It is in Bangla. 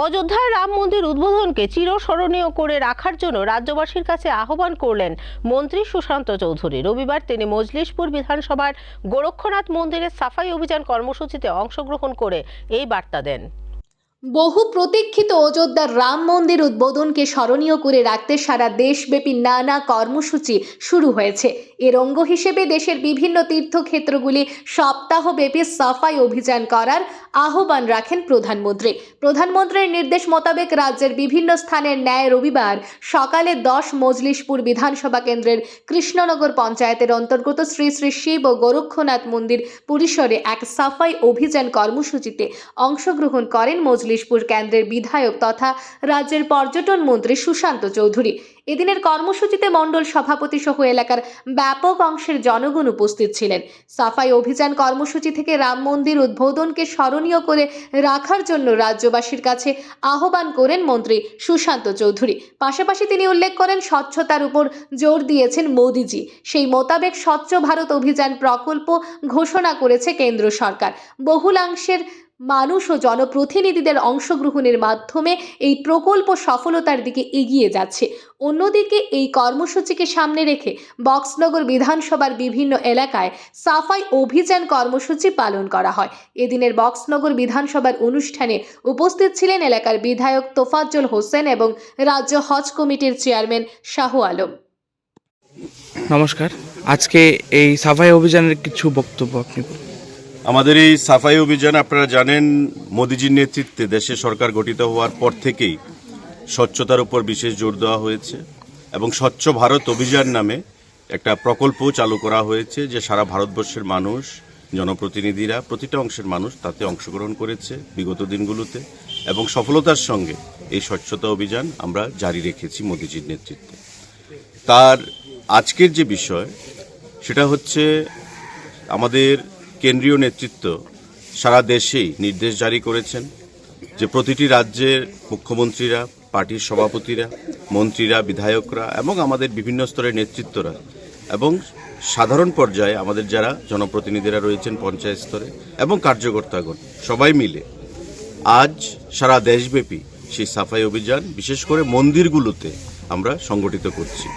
অযোধ্যার রাম মন্দির উদ্বোধনকে চিরস্মরণীয় করে রাখার জন্য রাজ্যবাসীর কাছে আহ্বান করলেন মন্ত্রী সুশান্ত চৌধুরী। রবিবার তিনি মজলিশপুর বিধানসভার গোরক্ষনাথ মন্দিরের সাফাই অভিযান কর্মসূচিতে অংশগ্রহণ করে এই বার্তা দেন। বহু প্রতীক্ষিত অযোধ্যার রাম মন্দির উদ্বোধনকে স্মরণীয় করে রাখতে সারা দেশব্যাপী নানা কর্মসূচি শুরু হয়েছে। এর অঙ্গ হিসেবে দেশের বিভিন্ন তীর্থক্ষেত্রগুলি সপ্তাহব্যাপী সাফাই অভিযান করার আহ্বান রাখেন প্রধানমন্ত্রী। প্রধানমন্ত্রীর নির্দেশ মোতাবেক রাজ্যের বিভিন্ন স্থানের ন্যায় রবিবার সকালে দশ মজলিশপুর বিধানসভা কেন্দ্রের কৃষ্ণনগর পঞ্চায়েতের অন্তর্গত শ্রী শ্রী শিব ও গোরক্ষনাথ মন্দির পরিসরে এক সাফাই অভিযান কর্মসূচিতে অংশগ্রহণ করেন মজলিশপুর কেন্দ্রের বিধায়ক তথা রাজ্যের পর্যটন মন্ত্রী সুশান্ত চৌধুরী। এদিনের কর্মসূচিতে মণ্ডল সভাপতি সহ এলাকার ব্যাপক অংশের জনগণ উপস্থিত ছিলেন। সাফাই অভিযান কর্মসূচি থেকে রাম মন্দির উদ্বোধনকে স্মরণীয় করে রাখার জন্য রাজ্যবাসীর কাছে আহ্বান করেন মন্ত্রী সুশান্ত চৌধুরী। পাশাপাশি তিনি উল্লেখ করেন, স্বচ্ছতার উপর জোর দিয়েছেন মোদিজি। সেই মোতাবেক স্বচ্ছ ভারত অভিযান প্রকল্প ঘোষণা করেছে কেন্দ্র সরকার। বহুলাংশের মানুষ ও জনপ্রতিনিধিদের অংশগ্রহণের মাধ্যমে এই প্রকল্প সফলতার দিকে এগিয়ে যাচ্ছে। অন্যদিকে এই কর্মসূচিকে সামনে রেখে বক্সনগর বিধানসভার বিভিন্ন এলাকায় সাফাই অভিযান কর্মসূচি পালন করা হয়। এদিনের বক্সনগর বিধানসভার অনুষ্ঠানে উপস্থিত ছিলেন এলাকার বিধায়ক তোফাজ্জল হোসেন এবং রাজ্য হজ কমিটির চেয়ারম্যান শাহ আলম। নমস্কার। আজকে এই সাফাই অভিযানের কিছু বক্তব্য আপনি। আমাদের এই সাফাই অভিযান আপনারা জানেন, মোদিজির নেতৃত্বে দেশে সরকার গঠিত হওয়ার পর থেকেই স্বচ্ছতার উপর বিশেষ জোর দেওয়া হয়েছে এবং স্বচ্ছ ভারত অভিযান নামে একটা প্রকল্প চালু করা হয়েছে যে সারা ভারতবর্ষের মানুষ, জনপ্রতিনিধিরা, প্রতিটা অংশের মানুষ তাতে অংশগ্রহণ করেছে বিগত দিনগুলোতে এবং সফলতার সঙ্গে এই স্বচ্ছতা অভিযান আমরা জারি রেখেছি মোদিজির নেতৃত্বে। তার আজকের যে বিষয়, সেটা হচ্ছে আমাদের কেন্দ্রীয় নেতৃত্ব সারা দেশেই নির্দেশ জারি করেছেন যে প্রতিটি রাজ্যের মুখ্যমন্ত্রীরা, পার্টির সভাপতিরা, মন্ত্রীরা, বিধায়করা এবং আমাদের বিভিন্ন স্তরের নেতৃত্বরা এবং সাধারণ পর্যায়ে আমাদের যারা জনপ্রতিনিধিরা রয়েছেন পঞ্চায়েত স্তরে এবং কার্যকর্তাগণ, সবাই মিলে আজ সারা দেশব্যাপী সেই সাফাই অভিযান, বিশেষ করে মন্দিরগুলোতে আমরা সংগঠিত করছি।